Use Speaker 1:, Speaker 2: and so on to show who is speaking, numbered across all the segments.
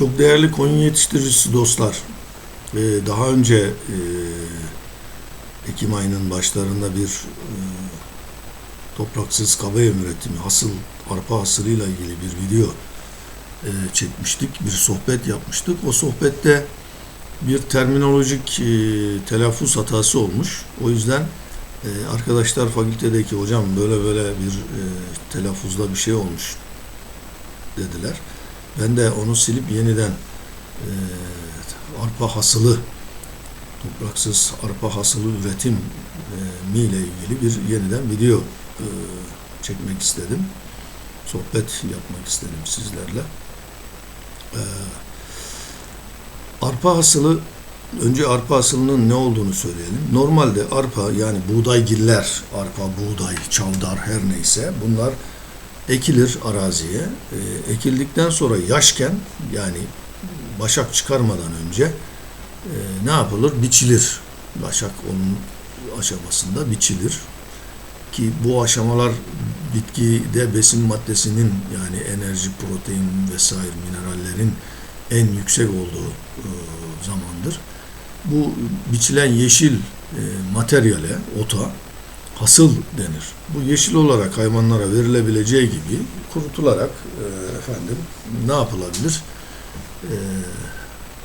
Speaker 1: Çok değerli koyun yetiştiricisi dostlar. Ee, daha önce e, Ekim ayının başlarında bir e, topraksız kaba yem üretimi, hasıl, arpa hasılıyla ilgili bir video e, çekmiştik. Bir sohbet yapmıştık. O sohbette bir terminolojik e, telaffuz hatası olmuş. O yüzden arkadaşlar fakültedeki hocam böyle böyle bir e, telaffuzda bir şey olmuş dediler. Ben de onu silip yeniden e, arpa hasılı topraksız arpa hasılı üretim e, ile ilgili bir yeniden video e, çekmek istedim. Sohbet yapmak istedim sizlerle. E, arpa hasılı önce arpa hasılının ne olduğunu söyleyelim. Normalde arpa yani buğdaygiller, arpa, buğday, çavdar her neyse bunlar ekilir araziye. E, ekildikten sonra yaşken yani başak çıkarmadan önce e, ne yapılır? Biçilir. Başak onun aşamasında biçilir. Ki bu aşamalar bitkide besin maddesinin yani enerji, protein vesaire minerallerin en yüksek olduğu e, zamandır. Bu biçilen yeşil e, materyale, ota hasıl denir. Bu yeşil olarak hayvanlara verilebileceği gibi kurutularak e, efendim ne yapılabilir? E,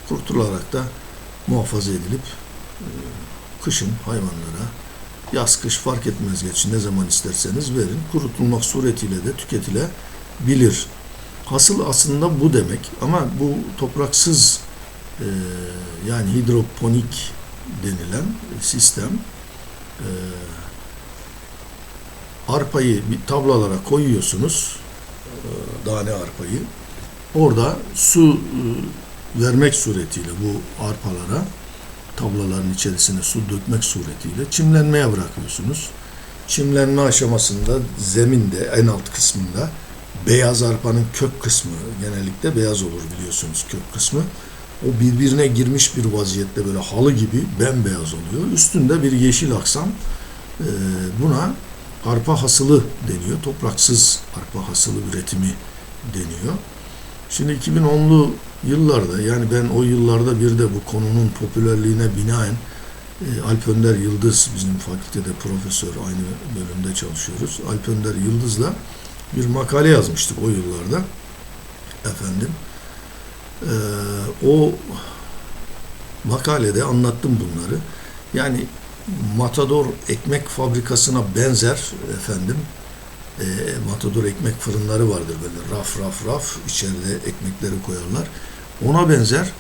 Speaker 1: kurutularak da muhafaza edilip e, kışın hayvanlara yaz kış fark etmez geçin ne zaman isterseniz verin. Kurutulmak suretiyle de tüketilebilir. Hasıl aslında bu demek ama bu topraksız e, yani hidroponik denilen sistem e, arpayı bir tablalara koyuyorsunuz e, tane arpayı orada su e, vermek suretiyle bu arpalara tablaların içerisine su dökmek suretiyle çimlenmeye bırakıyorsunuz. Çimlenme aşamasında zeminde en alt kısmında beyaz arpanın kök kısmı genellikle beyaz olur biliyorsunuz kök kısmı. O birbirine girmiş bir vaziyette böyle halı gibi bembeyaz oluyor. Üstünde bir yeşil aksam e, buna arpa hasılı deniyor. Topraksız arpa hasılı üretimi deniyor. Şimdi 2010'lu yıllarda yani ben o yıllarda bir de bu konunun popülerliğine binaen e, Alp Önder Yıldız bizim fakültede profesör aynı bölümde çalışıyoruz. Alp Önder Yıldız'la bir makale yazmıştık o yıllarda. Efendim. E, o makalede anlattım bunları. Yani Matador ekmek fabrikasına benzer efendim e, Matador ekmek fırınları vardır böyle raf raf raf içeride ekmekleri koyarlar. Ona benzer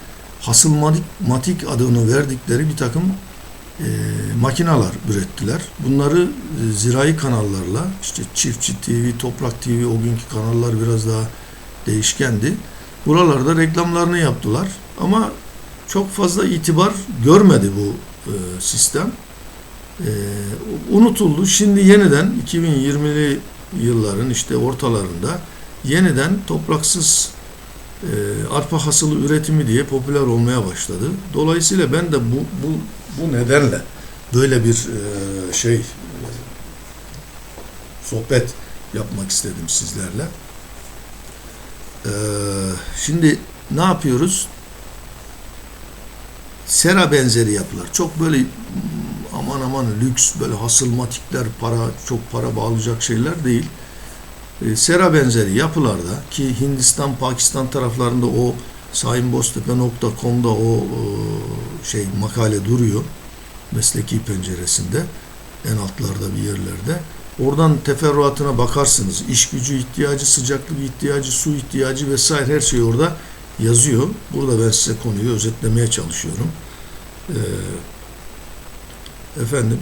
Speaker 1: hasılmatik adını verdikleri bir takım e, makinalar ürettiler. Bunları e, zirai kanallarla işte Çiftçi TV, Toprak TV o günkü kanallar biraz daha değişkendi. Buralarda reklamlarını yaptılar ama çok fazla itibar görmedi bu e, sistem. E, unutuldu. Şimdi yeniden 2020'li yılların işte ortalarında yeniden topraksız e, arpa hasılı üretimi diye popüler olmaya başladı. Dolayısıyla ben de bu bu bu nedenle böyle bir e, şey sohbet yapmak istedim sizlerle. E, şimdi ne yapıyoruz? Sera benzeri yapılar. Çok böyle aman aman lüks böyle hasılmatikler para çok para bağlayacak şeyler değil. E, sera benzeri yapılarda ki Hindistan Pakistan taraflarında o sayinboztepe.com'da o e, şey makale duruyor mesleki penceresinde en altlarda bir yerlerde. Oradan teferruatına bakarsınız. İş gücü ihtiyacı, sıcaklık ihtiyacı, su ihtiyacı vesaire her şey orada yazıyor. Burada ben size konuyu özetlemeye çalışıyorum. Ee, efendim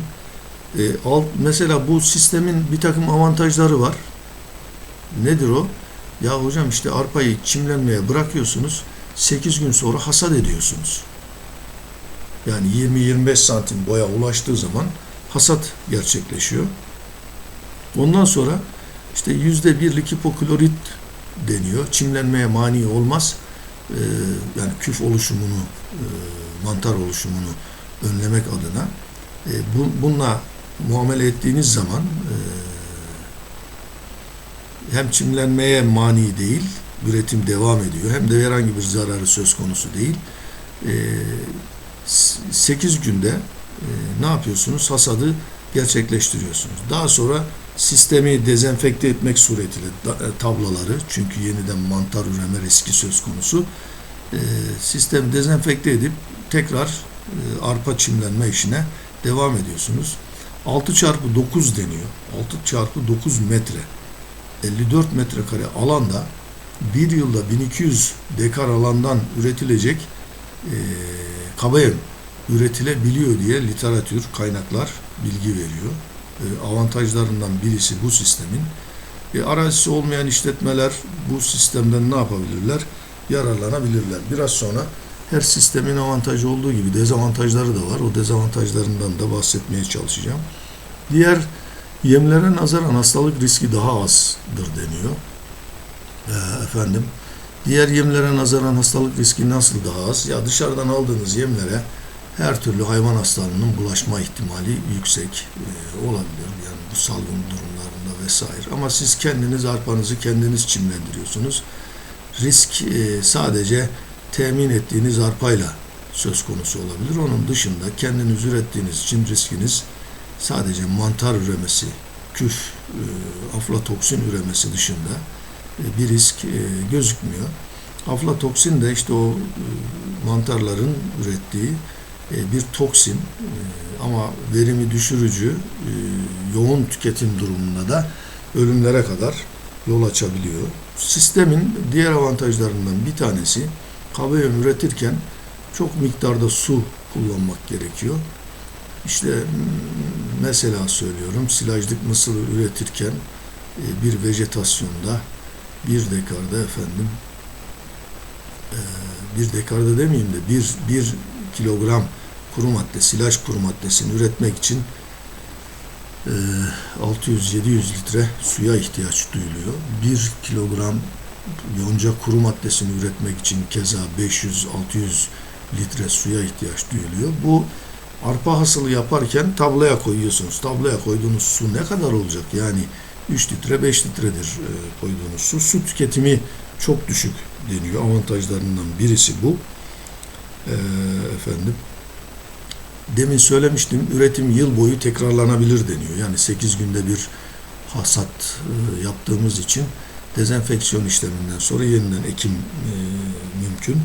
Speaker 1: e, alt, mesela bu sistemin bir takım avantajları var. Nedir o? Ya hocam işte arpayı çimlenmeye bırakıyorsunuz. 8 gün sonra hasat ediyorsunuz. Yani 20-25 santim boya ulaştığı zaman hasat gerçekleşiyor. Ondan sonra işte yüzde birlik hipoklorit deniyor. Çimlenmeye mani olmaz. Ee, yani küf oluşumunu, e, mantar oluşumunu önlemek adına e, bu, bununla muamele ettiğiniz zaman e, hem çimlenmeye mani değil, üretim devam ediyor. Hem de herhangi bir zararı söz konusu değil. E, 8 günde e, ne yapıyorsunuz? Hasadı gerçekleştiriyorsunuz. Daha sonra sistemi dezenfekte etmek suretiyle da, e, tablaları çünkü yeniden mantar üreme riski söz konusu. E, sistemi dezenfekte edip tekrar e, arpa çimlenme işine devam ediyorsunuz. 6 çarpı 9 deniyor. 6 çarpı 9 metre. 54 metrekare alanda bir yılda 1200 dekar alandan üretilecek e, kabayem üretilebiliyor diye literatür, kaynaklar bilgi veriyor. E, avantajlarından birisi bu sistemin. E, arazisi olmayan işletmeler bu sistemden ne yapabilirler? Yararlanabilirler. Biraz sonra her sistemin avantajı olduğu gibi dezavantajları da var. O dezavantajlarından da bahsetmeye çalışacağım. Diğer yemlere nazaran hastalık riski daha azdır deniyor. Ee, efendim, diğer yemlere nazaran hastalık riski nasıl daha az? Ya dışarıdan aldığınız yemlere her türlü hayvan hastalığının bulaşma ihtimali yüksek e, olabilir. Yani bu salgın durumlarında vesaire. Ama siz kendiniz arpanızı kendiniz çimlendiriyorsunuz. Risk e, sadece temin ettiğiniz arpayla söz konusu olabilir. Onun dışında kendiniz ürettiğiniz için riskiniz sadece mantar üremesi, küf, e, aflatoksin üremesi dışında e, bir risk e, gözükmüyor. Aflatoksin de işte o mantarların ürettiği bir toksin ama verimi düşürücü, yoğun tüketim durumunda da ölümlere kadar yol açabiliyor. Sistemin diğer avantajlarından bir tanesi kabayön üretirken çok miktarda su kullanmak gerekiyor. İşte mesela söylüyorum silajlık mısır üretirken e, bir vejetasyonda bir dekarda efendim e, bir dekarda demeyeyim de bir, bir kilogram kuru madde, silaj kuru maddesini üretmek için 600-700 e, litre suya ihtiyaç duyuluyor. Bir kilogram yonca kuru maddesini üretmek için keza 500-600 litre suya ihtiyaç duyuluyor. Bu arpa hasılı yaparken tablaya koyuyorsunuz. Tablaya koyduğunuz su ne kadar olacak? Yani 3 litre 5 litredir e, koyduğunuz su. Su tüketimi çok düşük deniyor. Avantajlarından birisi bu. E, efendim demin söylemiştim üretim yıl boyu tekrarlanabilir deniyor. Yani 8 günde bir hasat e, yaptığımız için dezenfeksiyon işleminden sonra yeniden ekim mümkün.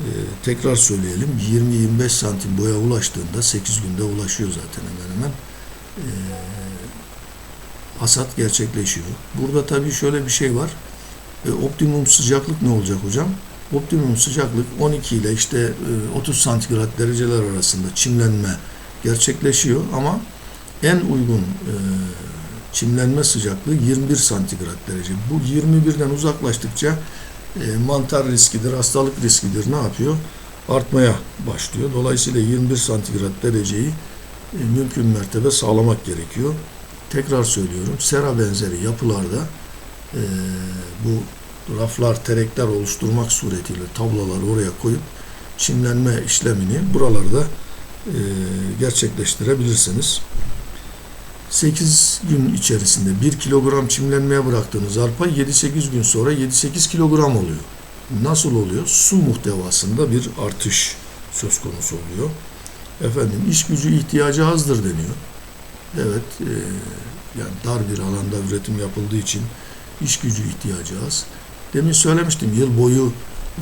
Speaker 1: Ee, tekrar söyleyelim 20-25 santim boya ulaştığında 8 günde ulaşıyor zaten hemen hemen ee, hasat gerçekleşiyor. Burada tabii şöyle bir şey var. E, optimum sıcaklık ne olacak hocam? Optimum sıcaklık 12 ile işte e, 30 santigrat dereceler arasında çimlenme gerçekleşiyor ama en uygun e, çimlenme sıcaklığı 21 santigrat derece. Bu 21'den uzaklaştıkça e, mantar riskidir, hastalık riskidir ne yapıyor? Artmaya başlıyor. Dolayısıyla 21 santigrat dereceyi e, mümkün mertebe sağlamak gerekiyor. Tekrar söylüyorum, sera benzeri yapılarda e, bu raflar, terekler oluşturmak suretiyle tablaları oraya koyup çimlenme işlemini buralarda e, gerçekleştirebilirsiniz. 8 gün içerisinde 1 kilogram çimlenmeye bıraktığınız arpa 7-8 gün sonra 7-8 kilogram oluyor. Nasıl oluyor? Su muhtevasında bir artış söz konusu oluyor. Efendim iş gücü ihtiyacı azdır deniyor. Evet, e, yani dar bir alanda üretim yapıldığı için iş gücü ihtiyacı az. Demin söylemiştim yıl boyu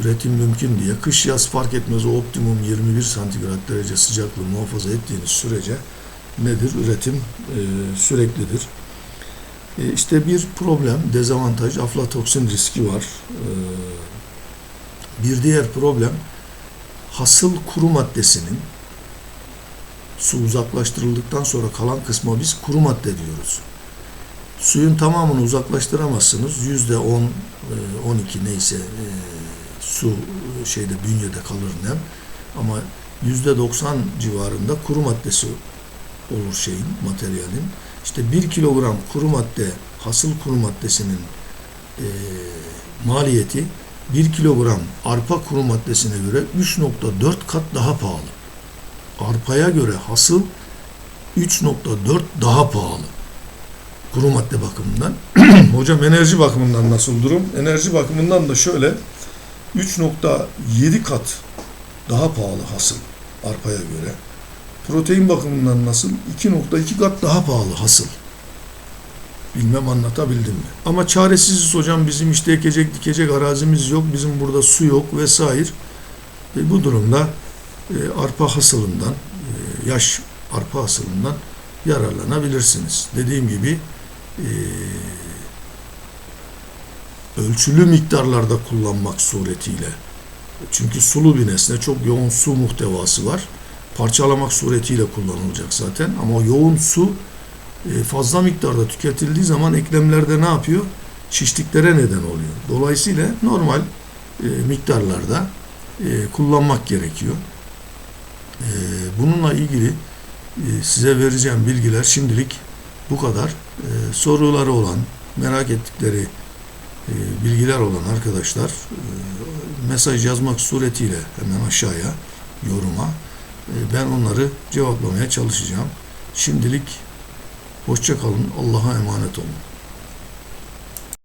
Speaker 1: üretim mümkün diye. Kış yaz fark etmez o optimum 21 santigrat derece sıcaklığı muhafaza ettiğiniz sürece nedir? Üretim e, süreklidir. E, işte bir problem, dezavantaj, aflatoksin riski var. E, bir diğer problem, hasıl kuru maddesinin su uzaklaştırıldıktan sonra kalan kısma biz kuru madde diyoruz. Suyun tamamını uzaklaştıramazsınız. Yüzde on, e, on iki neyse e, su şeyde bünyede kalır nem. Ama yüzde doksan civarında kuru maddesi olur şeyin, materyalin. İşte bir kilogram kuru madde, hasıl kuru maddesinin e, maliyeti bir kilogram arpa kuru maddesine göre 3.4 kat daha pahalı. Arpaya göre hasıl 3.4 daha pahalı. Kuru madde bakımından. Hocam enerji bakımından nasıl durum? Enerji bakımından da şöyle 3.7 kat daha pahalı hasıl arpaya göre. Protein bakımından nasıl? 2.2 kat daha pahalı hasıl. Bilmem anlatabildim mi? Ama çaresiziz hocam bizim işte ekecek dikecek arazimiz yok. Bizim burada su yok vesaire. E, bu durumda e, arpa hasılından, e, yaş arpa hasılından yararlanabilirsiniz. Dediğim gibi e, ölçülü miktarlarda kullanmak suretiyle. Çünkü sulu bir nesne çok yoğun su muhtevası var. Parçalamak suretiyle kullanılacak zaten ama yoğun su e, fazla miktarda tüketildiği zaman eklemlerde ne yapıyor? Şişliklere neden oluyor. Dolayısıyla normal e, miktarlarda e, kullanmak gerekiyor. Bununla ilgili size vereceğim bilgiler şimdilik bu kadar. Soruları olan, merak ettikleri bilgiler olan arkadaşlar mesaj yazmak suretiyle hemen aşağıya yoruma ben onları cevaplamaya çalışacağım. Şimdilik hoşça kalın. Allah'a emanet olun.